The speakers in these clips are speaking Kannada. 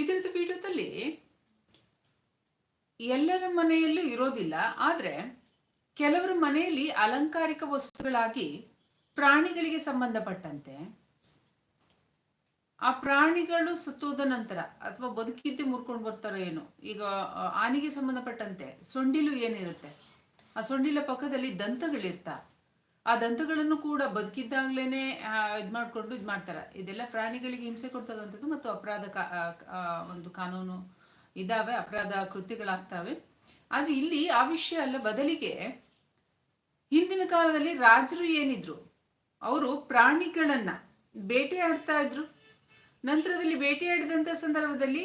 ಇದರದ ವಿಡಿಯೋದಲ್ಲಿ ಎಲ್ಲರ ಮನೆಯಲ್ಲೂ ಇರೋದಿಲ್ಲ, ಆದ್ರೆ ಕೆಲವರ ಮನೆಯಲ್ಲಿ ಅಲಂಕಾರಿಕ ವಸ್ತುಗಳಾಗಿ ಪ್ರಾಣಿಗಳಿಗೆ ಸಂಬಂಧಪಟ್ಟಂತೆ ಆ ಪ್ರಾಣಿಗಳು ಸುತ್ತೋದ ನಂತರ ಅಥವಾ ಬದುಕಿದ್ದೆ ಮುರ್ಕೊಂಡು ಬರ್ತಾರೋ ಏನು, ಈಗ ಆನೆಗೆ ಸಂಬಂಧಪಟ್ಟಂತೆ, ಸೊಂಡಿಲು ಏನಿರುತ್ತೆ, ಆ ಸೊಂಡಿಲ ಪಕ್ಕದಲ್ಲಿ ದಂತಗಳಿರ್ತ ಆ ದಂತಗಳನ್ನು ಕೂಡ ಬದುಕಿದ್ದಾಗ್ಲೇನೆ ಇದು ಮಾಡ್ಕೊಂಡು ಇದ್ ಮಾಡ್ತಾರೆ. ಇದೆಲ್ಲ ಪ್ರಾಣಿಗಳಿಗೆ ಹಿಂಸೆ ಕೊಡ್ತಕ್ಕಂಥದ್ದು ಮತ್ತು ಅಪರಾಧ ಒಂದು ಕಾನೂನು ಇದಾವೆ ಅಪರಾಧ ಕೃತ್ಯಗಳಾಗ್ತವೆ. ಆದ್ರೆ ಇಲ್ಲಿ ಆ ವಿಷಯ ಅಲ್ಲ, ಬದಲಿಗೆ ಹಿಂದಿನ ಕಾಲದಲ್ಲಿ ರಾಜರು ಏನಿದ್ರು, ಅವರು ಪ್ರಾಣಿಗಳನ್ನ ಬೇಟೆಯಾಡ್ತಾ ಇದ್ರು. ನಂತರದಲ್ಲಿ ಬೇಟೆಯಾಡಿದಂತ ಸಂದರ್ಭದಲ್ಲಿ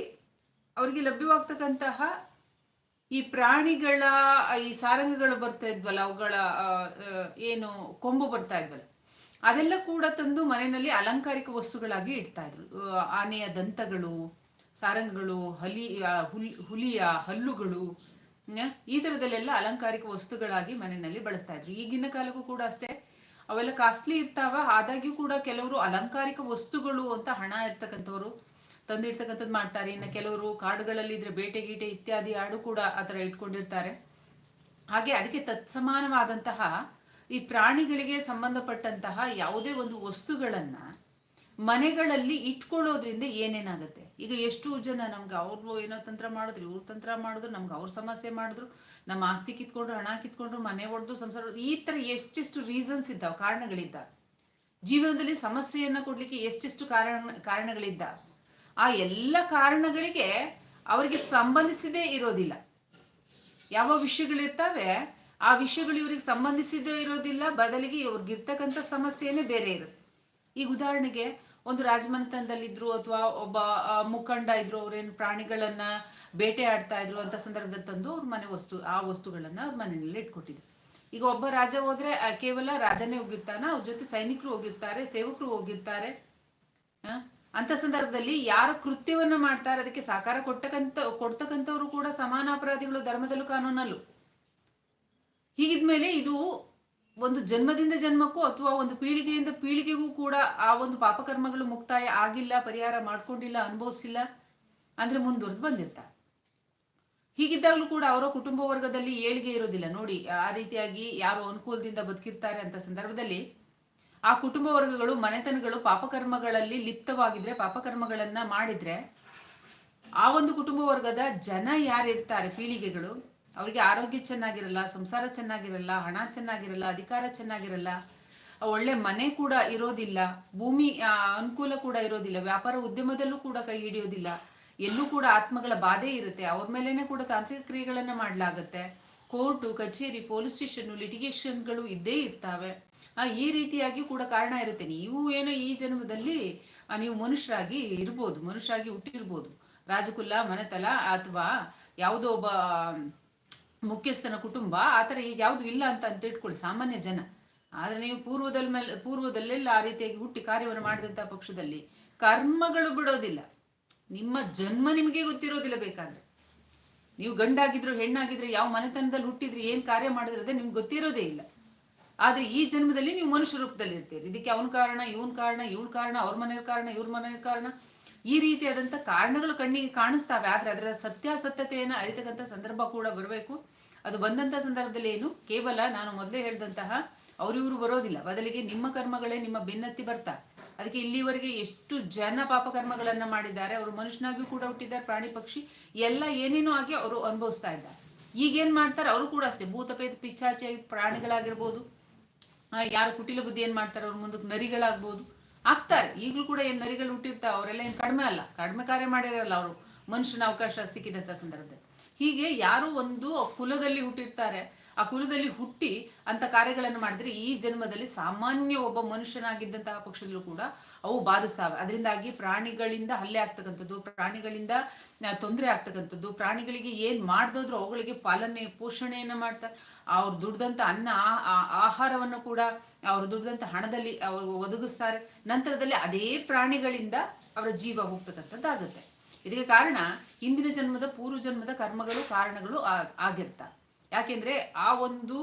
ಅವರಿಗೆ ಲಭ್ಯವಾಗ್ತಕ್ಕಂತಹ ಈ ಪ್ರಾಣಿಗಳ, ಈ ಸಾರಂಗಗಳು ಬರ್ತಾ ಇದ್ವಲ್ಲ, ಅವುಗಳ ಏನು ಕೊಂಬು ಬರ್ತಾ ಇದ್ವಲ್ಲ, ಅದೆಲ್ಲ ಕೂಡ ತಂದು ಮನೆಯಲ್ಲಿ ಅಲಂಕಾರಿಕ ವಸ್ತುಗಳಾಗಿ ಇಡ್ತಾ ಇದ್ರು ಆನೆಯ ದಂತಗಳು, ಸಾರಂಗಗಳು, ಹಲಿ ಹುಲಿಯ ಹಲ್ಲುಗಳು? ಈ ತರದಲ್ಲೆಲ್ಲ ಅಲಂಕಾರಿಕ ವಸ್ತುಗಳಾಗಿ ಮನೆಯಲ್ಲಿ ಬಳಸ್ತಾ ಇದ್ರು ಈಗಿನ ಕಾಲಕ್ಕೂ ಕೂಡ ಅಷ್ಟೇ ಅವೆಲ್ಲ ಕಾಸ್ಟ್ಲಿ ಇರ್ತಾವ, ಆದಾಗ್ಯೂ ಕೂಡ ಕೆಲವರು ಅಲಂಕಾರಿಕ ವಸ್ತುಗಳು ಅಂತ ಹಣ ಇರ್ತಕ್ಕಂಥವ್ರು ತಂದಿಡ್ತಕ್ಕಂಥದ್ದು ಮಾಡ್ತಾರೆ. ಇನ್ನು ಕೆಲವರು ಕಾಡುಗಳಲ್ಲಿ ಇದ್ರೆ ಬೇಟೆ ಗೀಟೆ ಇತ್ಯಾದಿ ಆಡು ಕೂಡ ಆ ಥರ ಇಟ್ಕೊಂಡಿರ್ತಾರೆ. ಹಾಗೆ ಅದಕ್ಕೆ ತತ್ಸಮಾನವಾದಂತಹ ಈ ಪ್ರಾಣಿಗಳಿಗೆ ಸಂಬಂಧಪಟ್ಟಂತಹ ಯಾವುದೇ ಒಂದು ವಸ್ತುಗಳನ್ನ ಮನೆಗಳಲ್ಲಿ ಇಟ್ಕೊಳ್ಳೋದ್ರಿಂದ ಏನೇನಾಗುತ್ತೆ? ಈಗ ಎಷ್ಟು ಜನ ನಮ್ಗೆ ಅವ್ರು ಏನೋ ತಂತ್ರ ಮಾಡಿದ್ರು, ಇವ್ರ ತಂತ್ರ ಮಾಡಿದ್ರು, ನಮ್ಗೆ ಅವ್ರ ಸಮಸ್ಯೆ ಮಾಡಿದ್ರು, ನಮ್ಮ ಆಸ್ತಿ ಕಿತ್ಕೊಂಡ್ರು, ಹಣ ಕಿತ್ಕೊಂಡ್ರು, ಮನೆ ಹೊಡೆದು ಸಂಸಾರ ಈ ತರ ಎಷ್ಟೆಷ್ಟು ರೀಸನ್ಸ್ ಇದ್ದಾವೆ, ಕಾರಣಗಳಿದ್ದಾವೆ? ಜೀವನದಲ್ಲಿ ಸಮಸ್ಯೆಯನ್ನ ಕೊಡ್ಲಿಕ್ಕೆ ಎಷ್ಟೆಷ್ಟು ಕಾರಣ, ಕಾರಣಗಳಿದ್ದಾವೆ? ಆ ಎಲ್ಲ ಕಾರಣಗಳಿಗೆ ಅವರಿಗೆ ಸಂಬಂಧಿಸಿದೇ ಇರೋದಿಲ್ಲ. ಯಾವ ವಿಷಯಗಳಿರ್ತಾವೆ ಆ ವಿಷಯಗಳು ಇವ್ರಿಗೆ ಸಂಬಂಧಿಸಿದೇ ಇರೋದಿಲ್ಲ, ಬದಲಿಗೆ ಇವ್ರಿಗಿರ್ತಕ್ಕಂಥ ಸಮಸ್ಯೆನೇ ಬೇರೆ ಇರುತ್ತೆ. ಈಗ ಉದಾಹರಣೆಗೆ ಒಂದು ರಾಜಮನೆತನದಲ್ಲಿದ್ರು ಅಥವಾ ಒಬ್ಬ ಮುಖಂಡ ಇದ್ರು, ಅವ್ರೇನು ಪ್ರಾಣಿಗಳನ್ನ ಬೇಟೆ ಆಡ್ತಾ ಇದ್ರು ಅಂತ ಸಂದರ್ಭದಲ್ಲಿ ತಂದು ಅವ್ರ ಮನೆ ವಸ್ತು, ಆ ವಸ್ತುಗಳನ್ನ ಅವ್ರ ಮನೆಯಲ್ಲಿ ಇಟ್ಕೊಟ್ಟಿದ್ರು. ಈಗ ಒಬ್ಬ ರಾಜ ಹೋದ್ರೆ ಕೇವಲ ರಾಜನೇ ಹೋಗಿರ್ತಾನ? ಅವ್ರ ಜೊತೆ ಸೈನಿಕರು ಹೋಗಿರ್ತಾರೆ, ಸೇವಕರು ಹೋಗಿರ್ತಾರೆ. ಅಂತ ಸಂದರ್ಭದಲ್ಲಿ ಯಾರು ಕೃತ್ಯವನ್ನು ಮಾಡ್ತಾರೆ, ಅದಕ್ಕೆ ಸಾಕಾರ ಕೊಟ್ಟಕಂತ, ಕೊಡ್ತಕ್ಕಂಥವ್ರು ಕೂಡ ಸಮಾನ ಅಪರಾಧಿಗಳು ಧರ್ಮದಲ್ಲೂ ಕಾನೂನಲ್ಲು. ಹೀಗಿದ್ಮೇಲೆ ಇದು ಒಂದು ಜನ್ಮದಿಂದ ಜನ್ಮಕ್ಕೂ ಅಥವಾ ಒಂದು ಪೀಳಿಗೆಯಿಂದ ಪೀಳಿಗೆಗೂ ಕೂಡ ಆ ಒಂದು ಪಾಪಕರ್ಮಗಳು ಮುಕ್ತಾಯ ಆಗಿಲ್ಲ, ಪರಿಹಾರ ಮಾಡ್ಕೊಂಡಿಲ್ಲ, ಅನುಭವಿಸಿಲ್ಲ ಅಂದ್ರೆ ಮುಂದುವರೆದು ಬಂದಿರ್ತಾರೆ ಹೀಗಿದ್ದಾಗಲೂ ಕೂಡ ಅವರ ಕುಟುಂಬ ವರ್ಗದಲ್ಲಿ ಏಳಿಗೆ ಇರೋದಿಲ್ಲ. ನೋಡಿ, ಆ ರೀತಿಯಾಗಿ ಯಾರು ಅನುಕೂಲದಿಂದ ಬದುಕಿರ್ತಾರೆ ಅಂತ ಸಂದರ್ಭದಲ್ಲಿ ಆ ಕುಟುಂಬ ವರ್ಗಗಳು, ಮನೆತನಗಳು, ಪಾಪಕರ್ಮಗಳಲ್ಲಿ ಲಿಪ್ತವಾಗಿದ್ರೆ, ಪಾಪಕರ್ಮಗಳನ್ನ ಮಾಡಿದ್ರೆ ಆ ಒಂದು ಕುಟುಂಬ ವರ್ಗದ ಜನ ಯಾರಿರ್ತಾರೆ? ಪೀಳಿಗೆಗಳು. ಅವರಿಗೆ ಆರೋಗ್ಯ ಚೆನ್ನಾಗಿರಲ್ಲ, ಸಂಸಾರ ಚೆನ್ನಾಗಿರಲ್ಲ, ಹಣ ಚೆನ್ನಾಗಿರಲ್ಲ, ಅಧಿಕಾರ ಚೆನ್ನಾಗಿರಲ್ಲ ಒಳ್ಳೆ ಮನೆ ಕೂಡ ಇರೋದಿಲ್ಲ, ಭೂಮಿ ಅನುಕೂಲ ಕೂಡ ಇರೋದಿಲ್ಲ, ವ್ಯಾಪಾರ ಉದ್ಯಮದಲ್ಲೂ ಕೂಡ ಕೈ ಹಿಡಿಯೋದಿಲ್ಲ, ಎಲ್ಲೂ ಕೂಡ ಆತ್ಮಗಳ ಬಾಧೆ ಇರುತ್ತೆ, ಅವ್ರ ಮೇಲೇನೆ ಕೂಡ ತಾಂತ್ರಿಕ ಕ್ರಿಯೆಗಳನ್ನ ಮಾಡ್ಲಾಗತ್ತೆ. ಕೋರ್ಟು, ಕಚೇರಿ, ಪೊಲೀಸ್ ಸ್ಟೇಷನ್ ಲಿಟಿಗೇಷನ್ಗಳು ಇದ್ದೇ ಇರ್ತಾವೆ. ಆ, ಈ ರೀತಿಯಾಗಿ ಕೂಡ ಕಾರಣ ಇರುತ್ತೆ. ನೀವು ಏನೋ ಈ ಜನ್ಮದಲ್ಲಿ ನೀವು ಮನುಷ್ಯರಾಗಿ ಇರ್ಬೋದು, ಮನುಷ್ಯರಾಗಿ ಹುಟ್ಟಿರ್ಬೋದು. ರಾಜಕುಲ ಮನೆತಲ ಅಥವಾ ಯಾವುದೋ ಒಬ್ಬ, ಮುಖ್ಯಸ್ಥನ ಕುಟುಂಬ ಆತರ ಈಗ ಯಾವ್ದು ಇಲ್ಲ ಅಂತ ಅಂತ ಇಟ್ಕೊಳ್ಳಿ, ಸಾಮಾನ್ಯ ಜನ. ಆದ್ರೆ ನೀವು ಪೂರ್ವದಲ್ಲಿ ಮೇಲೆ, ಪೂರ್ವದಲ್ಲೆಲ್ಲ ಆ ರೀತಿಯಾಗಿ ಹುಟ್ಟಿ ಕಾರ್ಯವನ್ನು ಮಾಡಿದಂತ ಪಕ್ಷದಲ್ಲಿ ಕರ್ಮಗಳು ಬಿಡೋದಿಲ್ಲ. ನಿಮ್ಮ ಜನ್ಮ ನಿಮಗೆ ಗೊತ್ತಿರೋದಿಲ್ಲ ಬೇಕಾದ್ರೆ. ನೀವು ಗಂಡಾಗಿದ್ರು ಹೆಣ್ಣಾಗಿದ್ರೆ ಯಾವ ಮನೆತನದಲ್ಲಿ ಹುಟ್ಟಿದ್ರಿ ಏನ್ ಕಾರ್ಯ ಮಾಡಿದ್ರೆ ನಿಮ್ಗೆ ಗೊತ್ತಿರೋದೇ ಇಲ್ಲ. ಆದ್ರೆ ಈ ಜನ್ಮದಲ್ಲಿ ನೀವು ಮನುಷ್ಯ ರೂಪದಲ್ಲಿ ಇರ್ತೀರಿ. ಇದಕ್ಕೆ ಅವನ ಕಾರಣ, ಇವನ್ ಕಾರಣ, ಇವಳ ಕಾರಣ, ಅವ್ರ ಮನೆಯ ಕಾರಣ, ಇವ್ರ ಮನೆಯ ಕಾರಣ. ಈ ರೀತಿಯಾದಂತ ಕಾರಣಗಳು ಕಣ್ಣಿಗೆ ಕಾಣಿಸ್ತಾವೆ. ಆದ್ರೆ ಅದರ ಸತ್ಯಾಸತ್ಯತೆಯನ್ನು ಅರಿತಕ್ಕಂಥ ಸಂದರ್ಭ ಕೂಡ ಬರಬೇಕು. ಅದು ಬಂದಂತ ಸಂದರ್ಭದಲ್ಲಿ ಏನು? ಕೇವಲ ನಾನು ಮೊದಲೇ ಹೇಳಿದಂತಹ ಅವ್ರಿವ್ರು ಬರೋದಿಲ್ಲ. ಬದಲಿಗೆ ನಿಮ್ಮ ಕರ್ಮಗಳೇ ನಿಮ್ಮ ಬೆನ್ನತ್ತಿ ಬರ್ತಾರೆ ಅದಕ್ಕೆ ಇಲ್ಲಿವರೆಗೆ ಎಷ್ಟು ಜನ ಪಾಪಕರ್ಮಗಳನ್ನ ಮಾಡಿದ್ದಾರೆ, ಅವರು ಮನುಷ್ಯನಾಗಿಯೂ ಕೂಡ ಹುಟ್ಟಿದ್ದಾರೆ, ಪ್ರಾಣಿ ಪಕ್ಷಿ, ಎಲ್ಲ ಏನೇನೋ ಆಗಿ ಅವರು ಅನುಭವಿಸ್ತಾ ಇದ್ದಾರೆ. ಈಗೇನ್ ಮಾಡ್ತಾರೆ, ಅವರು ಕೂಡ ಅಷ್ಟೇ ಭೂತಪೇದ ಪಿಚ್ಚಾಚಿ, ಪ್ರಾಣಿಗಳಾಗಿರ್ಬೋದು ಯಾರು ಕುಟಿಲ ಬುದ್ಧಿ ಏನ್ ಮಾಡ್ತಾರೆ, ಅವ್ರ ಮುಂದಕ್ಕೆ ನರಿಗಳಾಗ್ಬೋದು, ಆಗ್ತಾರೆ. ಈಗಲೂ ಕೂಡ ಏನ್ ನರಿಗಳು ಹುಟ್ಟಿರ್ತಾವೆ, ಅವರೆಲ್ಲ ಏನ್ ಕಡಿಮೆ ಅಲ್ಲ, ಕಡಿಮೆ ಕಾರ್ಯ ಮಾಡಿರಲ್ಲ ಅವರು, ಮನುಷ್ಯನ ಅವಕಾಶ ಸಿಕ್ಕಿದಂತ ಸಂದರ್ಭದಲ್ಲಿ. ಹೀಗೆ ಯಾರು ಒಂದು ಕುಲದಲ್ಲಿ ಹುಟ್ಟಿರ್ತಾರೆ ಆ ಕುಲದಲ್ಲಿ ಹುಟ್ಟಿ ಅಂತ ಕಾರ್ಯಗಳನ್ನು ಮಾಡಿದ್ರೆ ಈ ಜನ್ಮದಲ್ಲಿ ಸಾಮಾನ್ಯ ಒಬ್ಬ ಮನುಷ್ಯನಾಗಿದ್ದಂತಹ ಪಕ್ಷದಲ್ಲೂ ಕೂಡ ಅವು ಬಾಧಿಸ್ತಾವೆ ಅದರಿಂದಾಗಿ ಪ್ರಾಣಿಗಳಿಂದ ಹಲ್ಲೆ ಆಗ್ತಕ್ಕಂಥದ್ದು, ಪ್ರಾಣಿಗಳಿಂದ ತೊಂದರೆ ಆಗ್ತಕ್ಕಂಥದ್ದು, ಪ್ರಾಣಿಗಳಿಗೆ ಏನ್ ಮಾಡ್ದೋದ್ರು ಅವುಗಳಿಗೆ ಪಾಲನೆ, ಪೋಷಣೆಯನ್ನ ಮಾಡ್ತಾರೆ ಅವ್ರು ದುಡ್ದಂತ ಅನ್ನ ಆಹಾರವನ್ನು ಕೂಡ ಅವ್ರು ದುಡ್ದಂತ ಹಣದಲ್ಲಿ ಅವರು ಒದಗಿಸ್ತಾರೆ. ನಂತರದಲ್ಲಿ ಅದೇ ಪ್ರಾಣಿಗಳಿಂದ ಅವರ ಜೀವ ಹೋಗ್ತಕ್ಕಂಥದ್ದಾಗುತ್ತೆ. ಇದಕ್ಕೆ ಕಾರಣ ಹಿಂದಿನ ಜನ್ಮದ, ಪೂರ್ವ ಜನ್ಮದ ಕರ್ಮಗಳು, ಕಾರಣಗಳು ಆಗಿರ್ತಾರೆ ಯಾಕೆಂದ್ರೆ ಆ ಒಂದು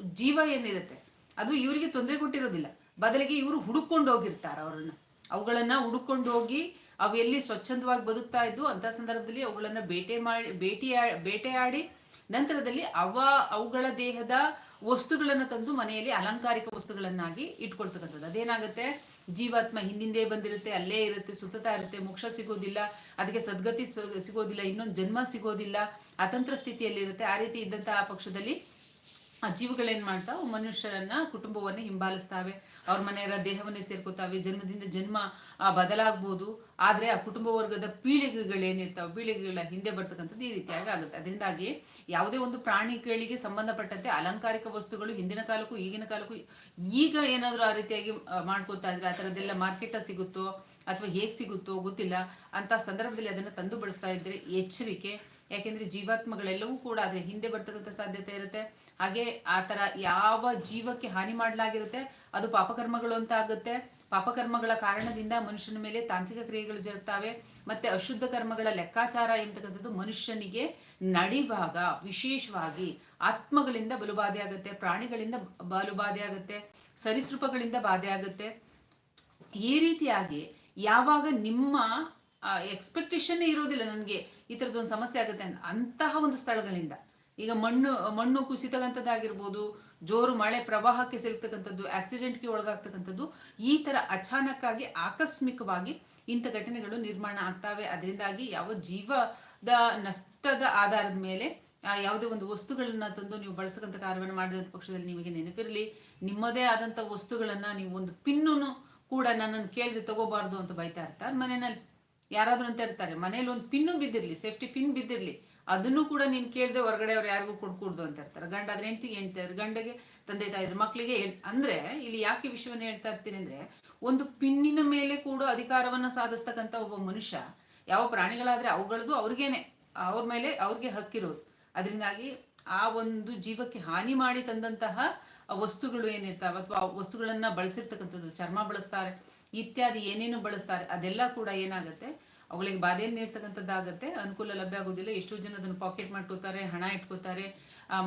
ಜೀವ ಏನಿರುತ್ತೆ, ಅದು ಇವರಿಗೆ ತೊಂದರೆ ಕೊಟ್ಟಿರೋದಿಲ್ಲ ಬದಲಿಗೆ ಇವರು ಹುಡುಕೊಂಡು ಹೋಗಿರ್ತಾರೆ ಅವರನ್ನ. ಅವುಗಳನ್ನ ಹುಡುಕೊಂಡು ಹೋಗಿ ಅವು ಎಲ್ಲಿ ಸ್ವಚ್ಛಂದವಾಗಿ ಬದುಕ್ತಾ ಇದ್ದು ಅಂತ ಸಂದರ್ಭದಲ್ಲಿ ಅವುಗಳನ್ನ ಬೇಟೆ ಮಾಡಿ ಬೇಟೆಯಾ ಬೇಟೆಯಾಡಿ ನಂತರದಲ್ಲಿ ಅವ, ಅವುಗಳ ದೇಹದ ವಸ್ತುಗಳನ್ನ ತಂದು ಮನೆಯಲ್ಲಿ ಅಲಂಕಾರಿಕ ವಸ್ತುಗಳನ್ನಾಗಿ ಇಟ್ಕೊಳ್ತಕ್ಕಂಥದ್ದು. ಅದೇನಾಗುತ್ತೆ? ಜೀವಾತ್ಮ ಹಿಂದಿಂದೆ ಬಂದಿರುತ್ತೆ ಅಲ್ಲೇ ಇರುತ್ತೆ ಸುತ್ತಾ ಇರುತ್ತೆ ಮೋಕ್ಷ ಸಿಗೋದಿಲ್ಲ ಅದಕ್ಕೆ ಸದ್ಗತಿ ಸಿಗೋದಿಲ್ಲ ಇನ್ನೊಂದು ಜನ್ಮ ಸಿಗೋದಿಲ್ಲ ಅತಂತ್ರ ಸ್ಥಿತಿಯಲ್ಲಿ ಇರುತ್ತೆ ಆ ರೀತಿ ಇದ್ದಂತಹ ಪಕ್ಷದಲ್ಲಿ ಆ ಜೀವಗಳೇನ್ ಮಾಡ್ತಾವ ಮನುಷ್ಯರನ್ನ ಕುಟುಂಬವನ್ನ ಹಿಂಬಾಲಿಸ್ತಾವೆ. ಅವ್ರ ಮನೆಯವರ ದೇಹವನ್ನೇ ಸೇರ್ಕೋತಾವೆ ಜನ್ಮದಿಂದ ಜನ್ಮ ಆ, ಬದಲಾಗ್ಬೋದು ಆದ್ರೆ ಆ ಕುಟುಂಬ ವರ್ಗದ ಪೀಳಿಗೆಗಳೇನಿರ್ತಾವೆ, ಪೀಳಿಗೆಗಳ ಹಿಂದೆ ಬರ್ತಕ್ಕಂಥದ್ದು ಈ ರೀತಿಯಾಗಿ ಆಗುತ್ತೆ. ಅದರಿಂದಾಗಿ ಯಾವುದೇ ಒಂದು ಪ್ರಾಣಿಗಳಿಗೆ ಸಂಬಂಧಪಟ್ಟಂತೆ ಅಲಂಕಾರಿಕ ವಸ್ತುಗಳು ಹಿಂದಿನ ಕಾಲಕ್ಕೂ ಈಗಿನ ಕಾಲಕ್ಕೂ ಈಗ ಏನಾದರೂ ಆ ರೀತಿಯಾಗಿ ಮಾಡ್ಕೋತಾ ಇದ್ರೆ ಆ ಥರದ್ದೆಲ್ಲ ಮಾರ್ಕೆಟಲ್ಲಿ ಸಿಗುತ್ತೋ ಅಥವಾ ಹೇಗೆ ಸಿಗುತ್ತೋ ಗೊತ್ತಿಲ್ಲ ಅಂತ ಸಂದರ್ಭದಲ್ಲಿ ಅದನ್ನ ತಂದು ಬಳಸ್ತಾ ಇದ್ರೆ ಎಚ್ಚರಿಕೆ. ಯಾಕೆಂದ್ರೆ ಜೀವಾತ್ಮಗಳೆಲ್ಲವೂ ಕೂಡ ಅದ್ರ ಹಿಂದೆ ಬರ್ತಕ್ಕಂಥ ಸಾಧ್ಯತೆ ಇರುತ್ತೆ. ಹಾಗೆ ಆ ತರ ಯಾವ ಜೀವಕ್ಕೆ ಹಾನಿ ಮಾಡಲಾಗಿರುತ್ತೆ, ಅದು ಪಾಪಕರ್ಮಗಳು ಅಂತ ಆಗುತ್ತೆ. ಪಾಪಕರ್ಮಗಳ ಕಾರಣದಿಂದ ಮನುಷ್ಯನ ಮೇಲೆ ತಾಂತ್ರಿಕ ಕ್ರಿಯೆಗಳು ಜರುಗ್ತಾವೆ, ಮತ್ತೆ ಅಶುದ್ಧ ಕರ್ಮಗಳ ಲೆಕ್ಕಾಚಾರ ಎಂತಕ್ಕಂಥದ್ದು ಮನುಷ್ಯನಿಗೆ ನಡಿವಾಗ ವಿಶೇಷವಾಗಿ ಆತ್ಮಗಳಿಂದ ಬಲು ಬಾಧೆ ಆಗುತ್ತೆ ಪ್ರಾಣಿಗಳಿಂದ ಬಲು ಬಾಧೆ ಆಗುತ್ತೆ ಸರೀಸೃಪಗಳಿಂದ ಬಾಧೆ ಆಗುತ್ತೆ ಈ ರೀತಿಯಾಗಿ ಯಾವಾಗ ನಿಮ್ಮ ಎಕ್ಸ್ಪೆಕ್ಟೇಷನ್ ಇರೋದಿಲ್ಲ ನನಗೆ ಈ ಥರದ್ದೊಂದು ಸಮಸ್ಯೆ ಆಗುತ್ತೆ ಅಂತ ಅಂತಹ ಒಂದು ಸ್ಥಳಗಳಿಂದ. ಈಗ ಮಣ್ಣು ಮಣ್ಣು ಕುಸಿತಕ್ಕಂಥದ್ದಾಗಿರ್ಬೋದು ಜೋರು ಮಳೆ ಪ್ರವಾಹಕ್ಕೆ ಸಿಲ್ತಕ್ಕಂಥದ್ದು ಆಕ್ಸಿಡೆಂಟ್ಗೆ ಒಳಗಾಗ್ತಕ್ಕಂಥದ್ದು, ಈ ತರ ಅಚಾನಕ್ಕಾಗಿ ಆಕಸ್ಮಿಕವಾಗಿ ಇಂಥ ಘಟನೆಗಳು ನಿರ್ಮಾಣ ಆಗ್ತಾವೆ. ಅದರಿಂದಾಗಿ ಯಾವ ಜೀವದ ನಷ್ಟದ ಆಧಾರದ ಮೇಲೆ ಯಾವುದೇ ಒಂದು ವಸ್ತುಗಳನ್ನ ತಂದು ನೀವು ಬಳಸ್ತಕ್ಕಂಥ ಕಾರ್ಯವನ್ನು ಮಾಡಿದಂಥ ಪಕ್ಷದಲ್ಲಿ ನಿಮಗೆ ನೆನಪಿರಲಿ. ನಿಮ್ಮದೇ ಆದಂಥ ವಸ್ತುಗಳನ್ನ ನೀವು ಒಂದು ಪಿನ್ನನ್ನು ಕೂಡ ನನ್ನನ್ನು ಕೇಳಿದ್ರೆ ತಗೋಬಾರ್ದು ಅಂತ ಬೈತಾ ಇರ್ತಾರೆ. ಮನೆಯಲ್ಲಿ ಯಾರಾದ್ರೂ ಅಂತ ಇರ್ತಾರೆ ಮನೇಲಿ ಒಂದು ಪಿನ್ನು ಬಿದ್ದಿರ್ಲಿ ಸೇಫ್ಟಿ ಪಿನ್ ಬಿದ್ದಿರ್ಲಿ ಅದನ್ನು ಕೂಡ ನೀನ್ ಕೇಳ್ದೆ ಹೊರಗಡೆ ಅವ್ರು ಯಾರಿಗೂ ಕೊಡ್ಕೂಡ್ದು ಅಂತ ಇರ್ತಾರೆ. ಗಂಡ ಆದ್ರೆ ಹೆಂಡತಿಗೆ ಹೇಳ್ತಾರೆ ಗಂಡಗೆ, ತಂದೆ ತಾಯಿದ್ರು ಮಕ್ಕಳಿಗೆ ಅಂದ್ರೆ ಇಲ್ಲಿ ಯಾಕೆ ವಿಷಯವನ್ನು ಹೇಳ್ತಾ ಇರ್ತೀನಿ ಅಂದ್ರೆ ಒಂದು ಪಿನ್ನಿನ ಮೇಲೆ ಕೂಡ ಅಧಿಕಾರವನ್ನ ಸಾಧಿಸ್ತಕ್ಕಂತ ಒಬ್ಬ ಮನುಷ್ಯ ಯಾವ ಪ್ರಾಣಿಗಳಾದ್ರೆ ಅವುಗಳದ್ದು ಅವ್ರಿಗೇನೆ. ಅವ್ರ ಮೇಲೆ ಅವ್ರಿಗೆ ಹಕ್ಕಿರೋದು. ಅದರಿಂದಾಗಿ ಆ ಒಂದು ಜೀವಕ್ಕೆ ಹಾನಿ ಮಾಡಿ ತಂದಂತಹ ವಸ್ತುಗಳು ಏನಿರ್ತಾವೆ ಅಥವಾ ವಸ್ತುಗಳನ್ನ ಬಳಸಿರ್ತಕ್ಕಂಥದ್ದು, ಚರ್ಮ ಬಳಸ್ತಾರೆ, ಇತ್ಯಾದಿ ಏನೇನು ಬಳಸ್ತಾರೆ ಅದೆಲ್ಲ ಕೂಡ ಏನಾಗುತ್ತೆ? ಅವುಗಳಿಗೆ ಬಾಧೆಯನ್ನು ನೀಡ್ತಕ್ಕಂಥದ್ದಾಗತ್ತೆ ಅನುಕೂಲ ಲಭ್ಯ ಆಗೋದಿಲ್ಲ ಎಷ್ಟೋ ಜನ ಅದನ್ನು ಪಾಕೆಟ್ ಮಾಡ್ಕೋತಾರೆ, ಹಣ ಇಟ್ಕೋತಾರೆ.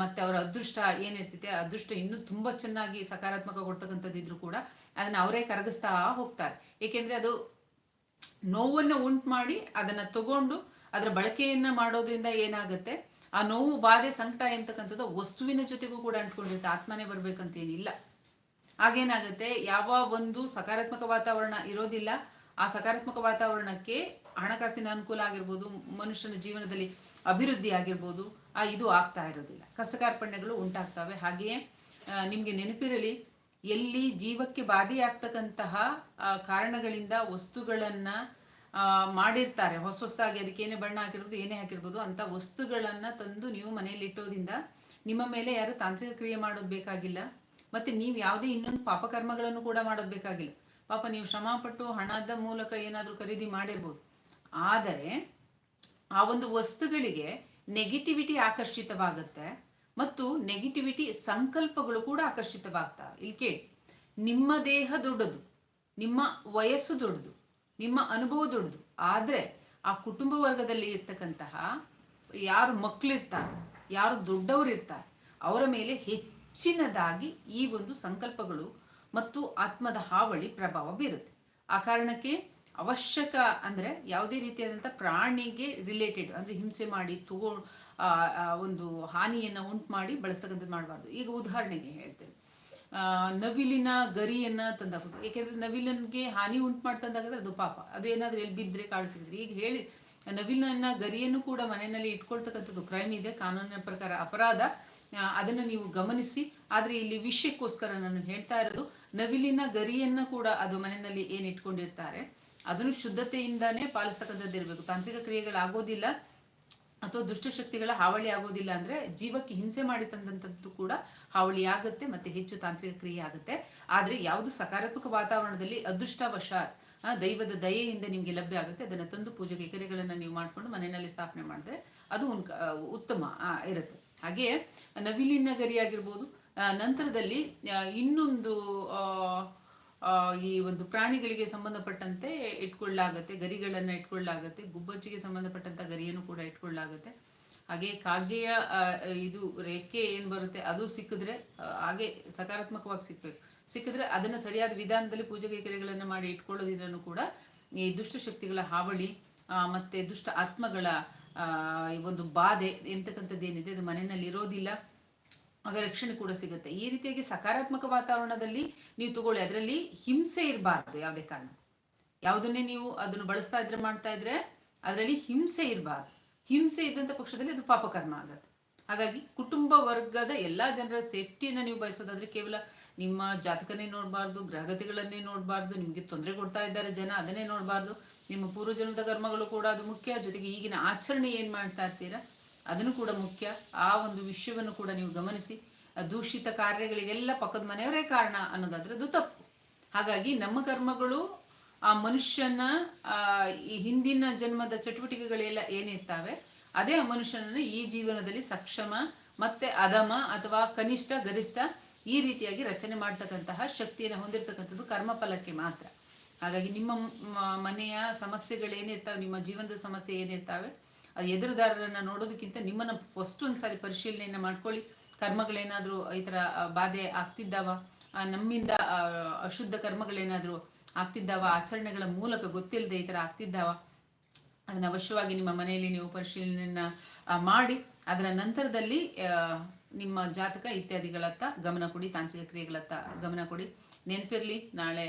ಮತ್ತೆ ಅವರ ಅದೃಷ್ಟ ಏನಿರ್ತೈತೆ ಅದೃಷ್ಟ ಇನ್ನೂ ತುಂಬಾ ಚೆನ್ನಾಗಿ ಸಕಾರಾತ್ಮಕ ಕೊಡ್ತಕ್ಕಂಥದ್ದಿದ್ರು ಕೂಡ ಅದನ್ನ ಅವರೇ ಕರಗಿಸ್ತಾ ಹೋಗ್ತಾರೆ. ಏಕೆಂದ್ರೆ ಅದು ನೋವನ್ನ ಉಂಟು ಮಾಡಿ ಅದನ್ನ ತಗೊಂಡು ಅದರ ಬಳಕೆಯನ್ನ ಮಾಡೋದ್ರಿಂದ ಏನಾಗುತ್ತೆ, ಆ ನೋವು ಬಾಧೆ ಸಂಕಟ ಎಂತಕ್ಕಂಥದ್ದು ವಸ್ತುವಿನ ಜೊತೆಗೂ ಕೂಡ ಅಂಟ್ಕೊಂಡಿರುತ್ತೆ. ಆತ್ಮನೇ ಬರ್ಬೇಕಂತ ಏನಿಲ್ಲ ಆಗೇನಾಗುತ್ತೆ ಯಾವ ಒಂದು ಸಕಾರಾತ್ಮಕ ವಾತಾವರಣ ಇರೋದಿಲ್ಲ. ಆ ಸಕಾರಾತ್ಮಕ ವಾತಾವರಣಕ್ಕೆ ಹಣಕಾಸಿನ ಅನುಕೂಲ ಆಗಿರ್ಬೋದು, ಮನುಷ್ಯನ ಜೀವನದಲ್ಲಿ ಅಭಿವೃದ್ಧಿ ಆಗಿರ್ಬೋದು, ಆ ಇದು ಆಗ್ತಾ ಇರೋದಿಲ್ಲ. ಕಸಕಾರ್ಪಣ್ಯಗಳು ಉಂಟಾಗ್ತವೆ. ಹಾಗೆಯೇ ನಿಮಗೆ ನೆನಪಿರಲಿ, ಎಲ್ಲಿ ಜೀವಕ್ಕೆ ಬಾಧೆಯಾಗ್ತಕ್ಕಂತಹ ಕಾರಣಗಳಿಂದ ವಸ್ತುಗಳನ್ನ ಮಾಡಿರ್ತಾರೆ. ಹೊಸ ಹೊಸದಾಗಿ ಅದಕ್ಕೆ ಏನೇ ಬಣ್ಣ ಹಾಕಿರ್ಬೋದು, ಏನೇ ಹಾಕಿರ್ಬೋದು, ಅಂತ ವಸ್ತುಗಳನ್ನ ತಂದು ನೀವು ಮನೆಯಲ್ಲಿ ಇಟ್ಟೋದ್ರಿಂದ ನಿಮ್ಮ ಮೇಲೆ ಯಾರು ತಾಂತ್ರಿಕ ಕ್ರಿಯೆ ಮಾಡೋದು ಬೇಕಾಗಿಲ್ಲ. ಮತ್ತೆ ನೀವು ಯಾವುದೇ ಇನ್ನೊಂದು ಪಾಪಕರ್ಮಗಳನ್ನು ಕೂಡ ಮಾಡೋದು ಬೇಕಾಗಿಲ್ಲ. ಪಾಪ ನೀವು ಶ್ರಮಪಟ್ಟು ಹಣದ ಮೂಲಕ ಏನಾದರೂ ಖರೀದಿ ಮಾಡಿರ್ಬೋದು. ಆದರೆ ಆ ಒಂದು ವಸ್ತುಗಳಿಗೆ ನೆಗೆಟಿವಿಟಿ ಆಕರ್ಷಿತವಾಗುತ್ತೆ ಮತ್ತು ನೆಗೆಟಿವಿಟಿ ಸಂಕಲ್ಪಗಳು ಕೂಡ ಆಕರ್ಷಿತವಾಗ್ತಾವೆ ಇಲ್ಲಿ ಕೇಳಿ, ನಿಮ್ಮ ದೇಹ ದೊಡ್ಡದು, ನಿಮ್ಮ ವಯಸ್ಸು ದೊಡ್ಡದು, ನಿಮ್ಮ ಅನುಭವ ದೊಡ್ಡದು, ಆದ್ರೆ ಆ ಕುಟುಂಬ ವರ್ಗದಲ್ಲಿ ಇರ್ತಕ್ಕಂತಹ ಯಾರು ಮಕ್ಕಳಿರ್ತಾರೆ ಯಾರು ದೊಡ್ಡವರು ಇರ್ತಾರೆ ಅವರ ಮೇಲೆ ಹೆಚ್ಚಿನದಾಗಿ ಈ ಒಂದು ಸಂಕಲ್ಪಗಳು ಮತ್ತು ಆತ್ಮದ ಹಾವಳಿ ಪ್ರಭಾವ ಬೀರುತ್ತೆ. ಆ ಕಾರಣಕ್ಕೆ ಅವಶ್ಯಕ ಅಂದ್ರೆ ಯಾವುದೇ ರೀತಿಯಾದಂಥ ಪ್ರಾಣಿಗೆ ರಿಲೇಟೆಡ್ ಅಂದ್ರೆ ಹಿಂಸೆ ಮಾಡಿ, ತಗೋ ಒಂದು ಹಾನಿಯನ್ನ ಉಂಟು ಮಾಡಿ ಬಳಸ್ತಕ್ಕಂಥದ್ದು ಮಾಡಬಾರ್ದು. ಈಗ ಉದಾಹರಣೆಗೆ ಹೇಳ್ತೇನೆ. ನವಿಲಿನ ಗರಿಯನ್ನ ತಂದಾಕೋದು. ಏಕೆಂದ್ರೆ ನವಿಲನ್ಗೆ ಹಾನಿ ಉಂಟು ಮಾಡ್ತಂದಾಗದ್ರೆ ಅದು ಪಾಪ. ಅದು ಏನಾದ್ರೂ ಎಲ್ಲಿ ಬಿದ್ದರೆ ಕಾಳು ಸಿಗಿದ್ರೆ ಈಗ ಹೇಳಿ, ನವಿಲನ್ನ ಗರಿಯನ್ನು ಕೂಡ ಮನೆಯಲ್ಲಿ ಇಟ್ಕೊಳ್ತಕ್ಕಂಥದ್ದು ಕ್ರೈಮ್ ಇದೆ. ಕಾನೂನಿನ ಪ್ರಕಾರ ಅಪರಾಧ. ಅದನ್ನ ನೀವು ಗಮನಿಸಿ. ಆದರೆ ಇಲ್ಲಿ ವಿಷಯಕ್ಕೋಸ್ಕರ ನಾನು ಹೇಳ್ತಾ ಇರೋದು ನವಿಲಿನ ಗರಿಯನ್ನ ಕೂಡ ಅದು ಮನೆಯಲ್ಲಿ ಏನ್ ಇಟ್ಕೊಂಡಿರ್ತಾರೆ ಅದನ್ನು ಶುದ್ಧತೆಯಿಂದಾನೇ ಪಾಲಿಸ್ತಕ್ಕಂಥದ್ದು ಇರಬೇಕು ತಾಂತ್ರಿಕ ಕ್ರಿಯೆಗಳಾಗೋದಿಲ್ಲ ಅಥವಾ ದುಷ್ಟಶಕ್ತಿಗಳ ಹಾವಳಿ ಆಗೋದಿಲ್ಲ ಅಂದ್ರೆ ಜೀವಕ್ಕೆ ಹಿಂಸೆ ಮಾಡಿ ತಂದಂಥದ್ದು ಕೂಡ ಹಾವಳಿ ಆಗುತ್ತೆ ಮತ್ತೆ ಹೆಚ್ಚು ತಾಂತ್ರಿಕ ಕ್ರಿಯೆ ಆಗುತ್ತೆ. ಆದ್ರೆ ಯಾವುದು ಸಕಾರಾತ್ಮಕ ವಾತಾವರಣದಲ್ಲಿ ಅದೃಷ್ಟವಶಾತ್ ದೈವದ ದಯೆಯಿಂದ ನಿಮ್ಗೆ ಲಭ್ಯ ಆಗುತ್ತೆ ಅದನ್ನ ತಂದು ಪೂಜೆಗೆ ಕೈಕರ್ಯಗಳನ್ನ ನೀವು ಮಾಡ್ಕೊಂಡು ಮನೆಯಲ್ಲಿ ಸ್ಥಾಪನೆ ಮಾಡಿದ್ರೆ ಅದು ಉತ್ತಮ ಇರುತ್ತೆ. ಹಾಗೆ ನವಿಲಿನ ಗರಿ ಆಗಿರ್ಬೋದು ಆ, ನಂತರದಲ್ಲಿ ಇನ್ನೊಂದು ಈ ಒಂದು ಪ್ರಾಣಿಗಳಿಗೆ ಸಂಬಂಧಪಟ್ಟಂತೆ ಇಟ್ಕೊಳ್ಳಾಗತ್ತೆ, ಗರಿಗಳನ್ನ ಇಟ್ಕೊಳ್ಳಾಗತ್ತೆ, ಗುಬ್ಬಚ್ಚಿಗೆ ಸಂಬಂಧಪಟ್ಟಂತ ಗರಿಯನ್ನು ಕೂಡ ಇಟ್ಕೊಳ್ಳಾಗತ್ತೆ. ಹಾಗೆ ಕಾಗೆಯ ಇದು ರೆಕ್ಕೆ ಏನ್ ಬರುತ್ತೆ, ಅದು ಸಿಕ್ಕಿದ್ರೆ ಹಾಗೆ ಸಕಾರಾತ್ಮಕವಾಗಿ ಸಿಕ್ಬೇಕು. ಸಿಕ್ಕಿದ್ರೆ ಅದನ್ನ ಸರಿಯಾದ ವಿಧಾನದಲ್ಲಿ ಪೂಜೆ ಕೈಕರ್ಯಗಳನ್ನು ಮಾಡಿ ಇಟ್ಕೊಳ್ಳೋದ್ರಿಂದನೂ ಕೂಡ ಈ ದುಷ್ಟಶಕ್ತಿಗಳ ಹಾವಳಿ ಮತ್ತೆ ದುಷ್ಟ ಆತ್ಮಗಳ ಒಂದು ಬಾಧೆ ಎಂತಕ್ಕಂಥದ್ದು ಏನಿದೆ ಅದು ಮನೆಯಲ್ಲಿ ಇರೋದಿಲ್ಲ ಆಗ ರಕ್ಷಣೆ ಕೂಡ ಸಿಗುತ್ತೆ. ಈ ರೀತಿಯಾಗಿ ಸಕಾರಾತ್ಮಕ ವಾತಾವರಣದಲ್ಲಿ ನೀವು ತಗೊಳ್ಳಿ. ಅದರಲ್ಲಿ ಹಿಂಸೆ ಇರಬಾರ್ದು, ಯಾವುದೇ ಕಾರಣ. ಯಾವುದನ್ನೇ ನೀವು ಅದನ್ನು ಬಳಸ್ತಾ ಇದ್ರೆ, ಮಾಡ್ತಾ ಇದ್ರೆ, ಅದರಲ್ಲಿ ಹಿಂಸೆ ಇರಬಾರ್ದು. ಹಿಂಸೆ ಇದ್ದಂತ ಪಕ್ಷದಲ್ಲಿ ಅದು ಪಾಪಕರ್ಮ ಆಗತ್ತೆ. ಹಾಗಾಗಿ ಕುಟುಂಬ ವರ್ಗದ ಎಲ್ಲಾ ಜನರ ಸೇಫ್ಟಿಯನ್ನ ನೀವು ಬಯಸೋದಾದ್ರೆ ಕೇವಲ ನಿಮ್ಮ ಜಾತಕನೇ ನೋಡಬಾರ್ದು ಗ್ರಹಗತಿಗಳನ್ನೇ ನೋಡಬಾರ್ದು, ನಿಮಗೆ ತೊಂದರೆ ಕೊಡ್ತಾ ಇದ್ದಾರೆ ಜನ ಅದನ್ನೇ ನೋಡಬಾರ್ದು. ನಿಮ್ಮ ಪೂರ್ವಜನ್ಮದ ಕರ್ಮಗಳು ಕೂಡ ಅದು ಮುಖ್ಯ. ಜೊತೆಗೆ ಈಗಿನ ಆಚರಣೆ ಏನ್ ಮಾಡ್ತಾ ಇರ್ತೀರಾ? ಅದನ್ನು ಕೂಡ ಮುಖ್ಯ. ಆ ಒಂದು ವಿಷಯವನ್ನು ಕೂಡ ನೀವು ಗಮನಿಸಿ. ದೂಷಿತ ಕಾರ್ಯಗಳಿಗೆಲ್ಲ ಪಕ್ಕದ ಮನೆಯವರೇ ಕಾರಣ ಅನ್ನೋದಾದ್ರೆ ಅದು ತಪ್ಪು. ಹಾಗಾಗಿ ನಮ್ಮ ಕರ್ಮಗಳು ಆ ಮನುಷ್ಯನ ಈ ಹಿಂದಿನ ಜನ್ಮದ ಚಟುವಟಿಕೆಗಳೆಲ್ಲ ಏನಿರ್ತಾವೆ, ಅದೇ ಆ ಮನುಷ್ಯನನ್ನು ಈ ಜೀವನದಲ್ಲಿ ಸಕ್ಷಮ ಮತ್ತೆ ಅಧಮ ಅಥವಾ ಕನಿಷ್ಠ, ಗರಿಷ್ಠ ಈ ರೀತಿಯಾಗಿ ರಚನೆ ಮಾಡ್ತಕ್ಕಂತಹ ಶಕ್ತಿಯನ್ನು ಹೊಂದಿರತಕ್ಕಂಥದ್ದು ಕರ್ಮಫಲಕ್ಕೆ ಮಾತ್ರ. ಹಾಗಾಗಿ ನಿಮ್ಮ ಮನೆಯ ಸಮಸ್ಯೆಗಳೇನಿರ್ತಾವೆ, ನಿಮ್ಮ ಜೀವನದ ಸಮಸ್ಯೆ ಏನಿರ್ತಾವೆ ಅದು ಎದುರುದಾರರನ್ನ ನೋಡೋದಕ್ಕಿಂತ ನಿಮ್ಮನ್ನ ಫಸ್ಟ್ ಒಂದ್ಸಾರಿ ಪರಿಶೀಲನೆಯನ್ನ ಮಾಡ್ಕೊಳ್ಳಿ. ಕರ್ಮಗಳೇನಾದ್ರೂ ಈ ತರ ಆ, ಬಾಧೆ ಆಗ್ತಿದ್ದಾವ? ಆ, ನಮ್ಮಿಂದ ಆ, ಅಶುದ್ಧ ಕರ್ಮಗಳೇನಾದ್ರೂ ಆಗ್ತಿದ್ದಾವ? ಆಚರಣೆಗಳ ಮೂಲಕ ಗೊತ್ತಿಲ್ಲದೆ ಈ ತರ ಆಗ್ತಿದ್ದಾವ? ಅದನ್ನ ಅವಶ್ಯವಾಗಿ ನಿಮ್ಮ ಮನೆಯಲ್ಲಿ ನೀವು ಪರಿಶೀಲನೆಯನ್ನ ಆ, ಮಾಡಿ. ಅದರ ನಂತರದಲ್ಲಿ ಆ, ನಿಮ್ಮ ಜಾತಕ ಇತ್ಯಾದಿಗಳತ್ತ ಗಮನ ಕೊಡಿ ತಾಂತ್ರಿಕ ಕ್ರಿಯೆಗಳತ್ತ ಗಮನ ಕೊಡಿ. ನೆನಪಿರ್ಲಿ ನಾಳೆ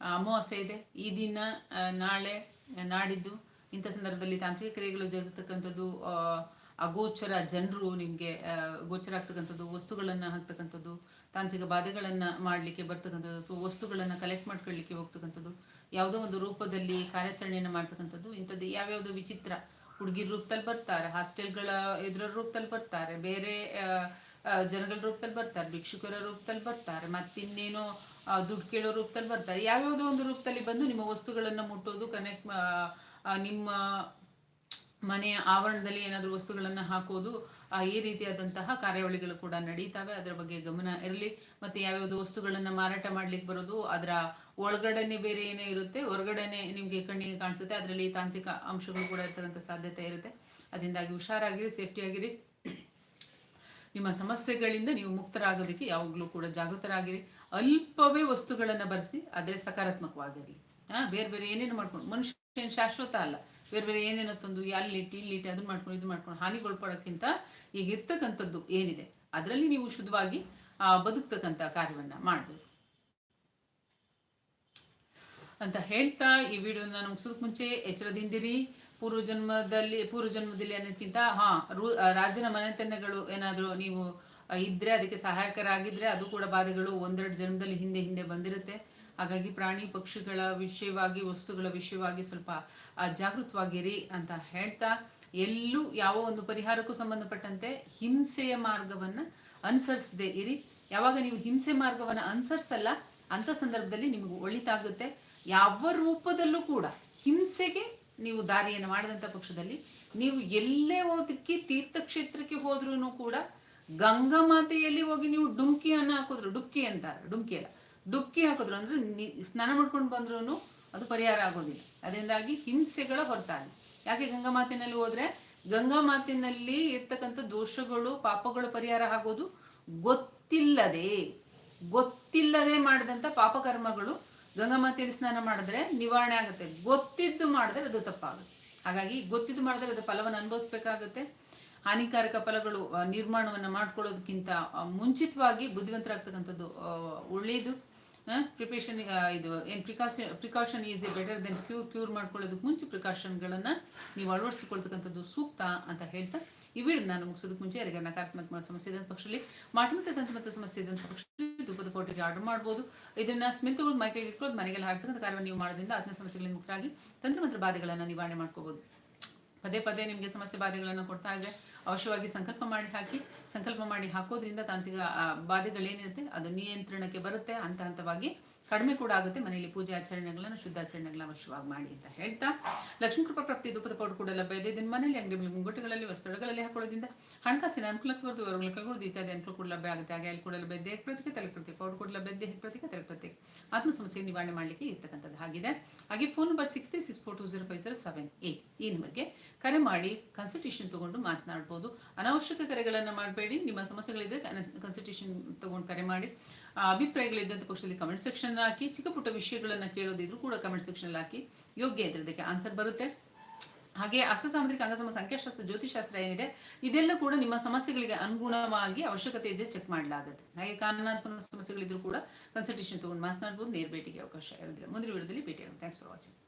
ಅಮಾವಾಸ್ಯೆ ಇದೆ. ಈ ದಿನ ಆ, ನಾಳೆ ನಾಡಿದ್ದು ಇಂಥ ಸಂದರ್ಭದಲ್ಲಿ ತಾಂತ್ರಿಕ ಕ್ರಿಯೆಗಳು ಜರುಗತಕ್ಕಂಥದ್ದು ಅಗೋಚರ ಜನರು ನಿಮಗೆ ಗೋಚರ ಆಗ್ತಕ್ಕಂಥದ್ದು, ವಸ್ತುಗಳನ್ನ ಹಾಕ್ತಕ್ಕಂಥದ್ದು, ತಾಂತ್ರಿಕ ಬಾಧೆಗಳನ್ನ ಮಾಡ್ಲಿಕ್ಕೆ ಬರ್ತಕ್ಕಂಥದ್ದು, ಅಥವಾ ವಸ್ತುಗಳನ್ನ ಕಲೆಕ್ಟ್ ಮಾಡ್ಕೊಳ್ಳಿಕ್ಕೆ ಹೋಗ್ತಕ್ಕಂಥದ್ದು, ಯಾವುದೋ ಒಂದು ರೂಪದಲ್ಲಿ ಕಾರ್ಯಾಚರಣೆಯನ್ನ ಮಾಡ್ತಕ್ಕಂಥದ್ದು, ಇಂಥದ್ದು ಯಾವ್ಯಾವುದೋ ವಿಚಿತ್ರ ಹುಡುಗಿರ ರೂಪದಲ್ಲಿ ಬರ್ತಾರೆ, ಹಾಸ್ಟೆಲ್ಗಳ ಇದರ ರೂಪದಲ್ಲಿ ಬರ್ತಾರೆ, ಬೇರೆ ಜನಗಳ ರೂಪದಲ್ಲಿ ಬರ್ತಾರೆ, ಭಿಕ್ಷುಕರ ರೂಪದಲ್ಲಿ ಬರ್ತಾರೆ, ಮತ್ತಿನ್ನೇನೋ ದುಡ್ಡು ಕೇಳೋ ರೂಪದಲ್ಲಿ ಬರ್ತಾರೆ, ಯಾವ್ಯಾವುದೋ ಒಂದು ರೂಪದಲ್ಲಿ ಬಂದು ನಿಮ್ಮ ವಸ್ತುಗಳನ್ನ ಮುಟ್ಟೋದು ಕನೆಕ್ಟ್ ನಿಮ್ಮ ಮನೆಯ ಆವರಣದಲ್ಲಿ ಏನಾದರೂ ವಸ್ತುಗಳನ್ನು ಹಾಕೋದು ಈ ರೀತಿಯಾದಂತಹ ಕಾರ್ಯಾವಳಿಗಳು ಕೂಡ ನಡೀತಾವೆ. ಅದರ ಬಗ್ಗೆ ಗಮನ ಇರಲಿ. ಮತ್ತೆ ಯಾವ್ಯಾವ್ದು ವಸ್ತುಗಳನ್ನ ಮಾರಾಟ ಮಾಡ್ಲಿಕ್ಕೆ ಬರೋದು, ಅದರ ಒಳಗಡೆನೆ ಬೇರೆ ಏನೇ ಇರುತ್ತೆ, ಹೊರಗಡೆನೆ ನಿಮ್ಗೆ ಕಣ್ಣಿಗೆ ಕಾಣಿಸುತ್ತೆ. ಅದರಲ್ಲಿ ತಾಂತ್ರಿಕ ಅಂಶಗಳು ಕೂಡ ಇರ್ತಕ್ಕಂಥ ಸಾಧ್ಯತೆ ಇರುತ್ತೆ. ಅದರಿಂದಾಗಿ ಹುಷಾರಾಗಿರಿ ಸೇಫ್ಟಿ ಆಗಿರಿ ನಿಮ್ಮ ಸಮಸ್ಯೆಗಳಿಂದ ನೀವು ಮುಕ್ತರಾಗೋದಕ್ಕೆ ಯಾವಾಗಲೂ ಕೂಡ ಜಾಗೃತರಾಗಿರಿ. ಅಲ್ಪವೇ ವಸ್ತುಗಳನ್ನ ಬರೆಸಿ, ಆದರೆ ಸಕಾರಾತ್ಮಕವಾಗಿರಲಿ. ಹಾ, ಬೇರೆ ಬೇರೆ ಏನೇನು ಮಾಡ್ಕೊಂಡು, ಮನುಷ್ಯ ಶಾಶ್ವತ ಅಲ್ಲ. ಬೇರೆ ಬೇರೆ ಏನೇನೋ ತಂದು ಅಲ್ಲಿಟ್ಟು ಇಲ್ಲಿಟ್ಟು ಅದನ್ನ ಮಾಡ್ಕೊಂಡು ಇದು ಮಾಡ್ಕೊಂಡು ಹಾನಿಗೊಳ್ಪಡೋಕ್ಕಿಂತ ಈಗ ಇರ್ತಕ್ಕಂಥದ್ದು ಏನಿದೆ, ಅದರಲ್ಲಿ ನೀವು ಶುದ್ಧವಾಗಿ ಬದುಕ್ತಕ್ಕಂಥ ಕಾರ್ಯವನ್ನ ಮಾಡಬೇಕು ಅಂತ ಹೇಳ್ತಾ ಈ ವಿಡಿಯೋನ ಮುಗಿಸೋದಕ್ಕೆ ಮುಂಚೆ ಎಚ್ಚರದಿಂದಿರಿ. ಪೂರ್ವ ಜನ್ಮದಲ್ಲಿ ಪೂರ್ವ ಜನ್ಮದಲ್ಲಿ ಅನ್ನೋದಕ್ಕಿಂತ ಹಾ ರಾಜನ ಮನೆತನಗಳು ಏನಾದ್ರು ನೀವು ಇದ್ರೆ ಅದಕ್ಕೆ ಸಹಾಯಕರಾಗಿದ್ರೆ ಅದು ಕೂಡ ಬಾಧೆಗಳು ಒಂದೆರಡು ಜನ್ಮದಲ್ಲಿ ಹಿಂದೆ ಹಿಂದೆ ಬಂದಿರುತ್ತೆ. ಹಾಗಾಗಿ ಪ್ರಾಣಿ ಪಕ್ಷಿಗಳ ವಿಷಯವಾಗಿ, ವಸ್ತುಗಳ ವಿಷಯವಾಗಿ ಸ್ವಲ್ಪ ಜಾಗೃತವಾಗಿರಿ ಅಂತ ಹೇಳ್ತಾ, ಎಲ್ಲೂ ಯಾವ ಒಂದು ಪರಿಹಾರಕ್ಕೂ ಸಂಬಂಧಪಟ್ಟಂತೆ ಹಿಂಸೆಯ ಮಾರ್ಗವನ್ನ ಅನುಸರಿಸದೆ ಇರಿ. ಯಾವಾಗ ನೀವು ಹಿಂಸೆ ಮಾರ್ಗವನ್ನ ಅನುಸರಿಸಲ್ಲ, ಅಂತ ಸಂದರ್ಭದಲ್ಲಿ ನಿಮಗೆ ಒಳಿತಾಗುತ್ತೆ. ಯಾವ ರೂಪದಲ್ಲೂ ಕೂಡ ಹಿಂಸೆಗೆ ನೀವು ದಾರಿಯನ್ನು ಮಾಡಿದಂಥ ಪಕ್ಷದಲ್ಲಿ ನೀವು ಎಲ್ಲೇ ಹೋದಕ್ಕೆ, ತೀರ್ಥಕ್ಷೇತ್ರಕ್ಕೆ ಹೋದ್ರೂ ಕೂಡ ಗಂಗಾ ಮಾತೆಯಲ್ಲಿ ಹೋಗಿ ನೀವು ಡುಂಕಿಯನ್ನ ಹಾಕಿದ್ರು ಡುಕ್ಕಿ ಅಂತಾರೆ, ಡುಂಕಿ ಅಲ್ಲ. ಡುಕ್ಕಿ ಹಾಕಿದ್ರು. ಅಂದ್ರೆ ಸ್ನಾನ ಮಾಡ್ಕೊಂಡು ಬಂದ್ರು ಅದು ಪರಿಹಾರ ಆಗೋದಿಲ್ಲ. ಅದರಿಂದಾಗಿ ಹಿಂಸೆಗಳ ಹೊರತಾಗಿ. ಯಾಕೆ ಗಂಗಾ ಮಾತಿನಲ್ಲಿ ಹೋದ್ರೆ ಗಂಗಾ ಮಾತಿನಲ್ಲಿ ಇರ್ತಕ್ಕಂಥ ದೋಷಗಳು, ಪಾಪಗಳು ಪರಿಹಾರ ಆಗೋದು ಗೊತ್ತಿಲ್ಲದೆ ಗೊತ್ತಿಲ್ಲದೆ ಮಾಡಿದಂತ ಪಾಪಕರ್ಮಗಳು ಗಂಗಾ ಮಾತೆಯಲ್ಲಿ ಸ್ನಾನ ಮಾಡಿದ್ರೆ ನಿವಾರಣೆ ಆಗುತ್ತೆ. ಗೊತ್ತಿದ್ದು ಮಾಡಿದ್ರೆ ಅದು ತಪ್ಪಾಗುತ್ತೆ. ಹಾಗಾಗಿ ಗೊತ್ತಿದ್ದು ಮಾಡಿದ್ರೆ ಅದು ಫಲವನ್ನು ಅನುಭವಿಸ್ಬೇಕಾಗತ್ತೆ. ಹಾನಿಕಾರಕ ಫಲಗಳು ನಿರ್ಮಾಣವನ್ನು ಮಾಡ್ಕೊಳ್ಳೋದಕ್ಕಿಂತ ಮುಂಚಿತವಾಗಿ ಬುದ್ಧಿವಂತರಾಗ್ತಕ್ಕಂಥದ್ದು ಒಳ್ಳೆಯದು. ಪ್ರಿಪೇಷನ್ ಇದು, ಏನ್ precaution precaution is a better than cure cure ಮಾಡ್ಕೊಳ್ಳೋದಕ್ಕೆ ಮುಂಚೆ ಪ್ರಿಕಾಷನ್ಗಳನ್ನು ನೀವು ಅಳವಡಿಸಿಕೊಳ್ತಕ್ಕಂಥದ್ದು ಸೂಕ್ತ ಅಂತ ಹೇಳ್ತಾ, ಈ ವಿಡಿಯೋ ನಾನು ಮುಗಿಸೋದಕ್ಕೆ ಮುಂಚೆ ಯಾರಿಗೆ ನಕಾರಾತ್ಮಕ ಸಮಸ್ಯೆ ಇದ್ದಂಥ ಪಕ್ಷದಲ್ಲಿ ಮಾಟಮಿಕ ತಂತ್ರಮತ್ತ ಸಮಸ್ಯೆ ಇದ್ದಂಥ ಪಕ್ಷದಲ್ಲಿ ಧೂಪದ ಪೌಡರ್ಗೆ ಆರ್ಡರ್ ಮಾಡ್ಬೋದು. ಇದನ್ನ ಸ್ಮೆಲ್ ತಗೊಂಡು ಮೈಕೈಗೆ ಇಟ್ಕೊಂಡು ಮನೆಗೆಲ್ಲ ಹಾಕ್ತಕ್ಕಂಥ ಕಾರ್ಯವನ್ನು ನೀವು ಮಾಡೋದ್ರಿಂದ ಆತ್ಮ ಸಮಸ್ಯೆಗಳಿಗೆ ಮುಕ್ತರಾಗಿ ತಂತ್ರಮಂತ್ರ ಬಾಧೆಗಳನ್ನು ನಿವಾರಣೆ ಮಾಡ್ಕೋಬಹುದು ಪದೇ ಪದೇ ನಿಮಗೆ ಸಮಸ್ಯೆ ಬಾಧೆಗಳನ್ನು ಕೊಡ್ತಾ ಇದೆ ಅವಶ್ಯವಾಗಿ ಸಂಕಲ್ಪ ಮಾಡಿ ಹಾಕಿ, ಸಂಕಲ್ಪ ಮಾಡಿ ಹಾಕೋದ್ರಿಂದ ತಾಂತ್ರಿಕ ಬಾಧೆಗಳೇನಿರುತ್ತೆ, ಅದು ನಿಯಂತ್ರಣಕ್ಕೆ ಬರುತ್ತೆ, ಹಂತ ಹಂತವಾಗಿ ಕಡಿಮೆ ಕೂಡ ಆಗುತ್ತೆ. ಮನೆಯಲ್ಲಿ ಪೂಜೆ ಆಚರಣೆಗಳನ್ನು ಶುದ್ಧ ಆಚರಣೆಗಳನ್ನು ಅವಶ್ಯವಾಗಿ ಮಾಡಿ ಅಂತ ಹೇಳ್ತಾ. ಲಕ್ಷ್ಮೀ ಕೃಪಾ ಪ್ರಾಪ್ತಿ, ಧೂಪದ ಪೌಡರ್ ಕೂಡ ಲಭ್ಯ ಇದೆ. ಇದನ್ನು ಮನೆಯಲ್ಲಿ ಅಂಗಡಿ ಮುಂಗೋಟಗಳಲ್ಲಿ ವಸ್ತುಗಳಲ್ಲಿ ಹಾಕೊಳ್ಳೋದ್ರಿಂದ ಹಣಕಾಸಿನ ಅನುಕೂಲಕ್ಕೆ ಹೊರಗುಳಕಗಳು ಇತ್ಯಾದಿ ಅನುಕೂಲ ಕೂಡ ಲಭ್ಯ ಆಗುತ್ತೆ. ಹಾಗೆ ಅಲ್ಲಿ ಕೂಡ ಲಭ್ಯ ದೇಹ ಪ್ರತಿಕೆ ತಲೆ ಪ್ರತ್ಯೇಕ ಪೌಡರ್ ಕೂಡ ಲಭ್ಯ ದೇಹ ಪ್ರತಿಕ ತಲೆ ಪ್ರತ್ಯೇಕ ಆತ್ಮ ಸಮಸ್ಯೆ ನಿವಾರಣೆ ಮಾಡಲಿಕ್ಕೆ ಇರ್ತಕ್ಕಂಥದ್ದು ಆಗಿದೆ ಹಾಗೆ phone number six three six four two zero five zero seven eight ಈ ನಂಬರ್ಗೆ ಕರೆ ಮಾಡಿ ಕನ್ಸಲ್ಟೇಷನ್ ತಗೊಂಡು ಮಾತನಾಡ್ಬೋದು. ಮಾತನಾಡ್ಬೋದು ಅನಾವಶ್ಯಕ ಕರೆಗಳನ್ನು ಮಾಡಬೇಡಿ. ನಿಮ್ಮ ಸಮಸ್ಯೆಗಳಿದ್ರೆ ಕನ್ಸಲ್ಟೇಷನ್ ತಗೊಂಡು ಕರೆ ಮಾಡಿ. ಅಭಿಪ್ರಾಯಗಳಿದ್ದಂಥ ಪಕ್ಷದಲ್ಲಿ ಕಮೆಂಟ್ ಸೆಕ್ಷನ್ ಹಾಕಿ. ಚಿಕ್ಕ ಪುಟ್ಟ ವಿಷಯಗಳನ್ನು ಕೇಳೋದಿದ್ರು ಕೂಡ ಕಮೆಂಟ್ ಸೆಕ್ಷನ್ ಹಾಕಿ. ಯೋಗ್ಯ ಇದ್ರೆ ಅದಕ್ಕೆ ಆನ್ಸರ್ ಬರುತ್ತೆ. ಹಾಗೆ ಅಸಸಾಮದ್ರಿಕ ಅಂಗಸಮ ಸಂಖ್ಯಾಶಾಸ್ತ್ರ ಜ್ಯೋತಿಷಾಸ್ತ್ರ ಏನಿದೆ, ಇದೆಲ್ಲ ಕೂಡ ನಿಮ್ಮ ಸಮಸ್ಯೆಗಳಿಗೆ ಅನುಗುಣವಾಗಿ ಅವಶ್ಯಕತೆ ಇದ್ದರೆ ಚೆಕ್ ಮಾಡಲಾಗುತ್ತೆ. ಹಾಗೆ ಕಾನೂನಾತ್ಮಕ ಸಮಸ್ಯೆಗಳಿದ್ರು ಕೂಡ ಕನ್ಸಲ್ಟೇಷನ್ ತಗೊಂಡು ಮಾತನಾಡ್ಬೋದು. ನೇರ ಭೇಟಿಗೆ ಅವಕಾಶ ಇರೋದಿಲ್ಲ ಮುಂದಿನ ವಿಡಿಯೋದಲ್ಲಿ ಭೇಟಿ ಆಗೋಣ ಥ್ಯಾಂಕ್ಸ್ ಫಾರ್ ವಾಚಿಂಗ್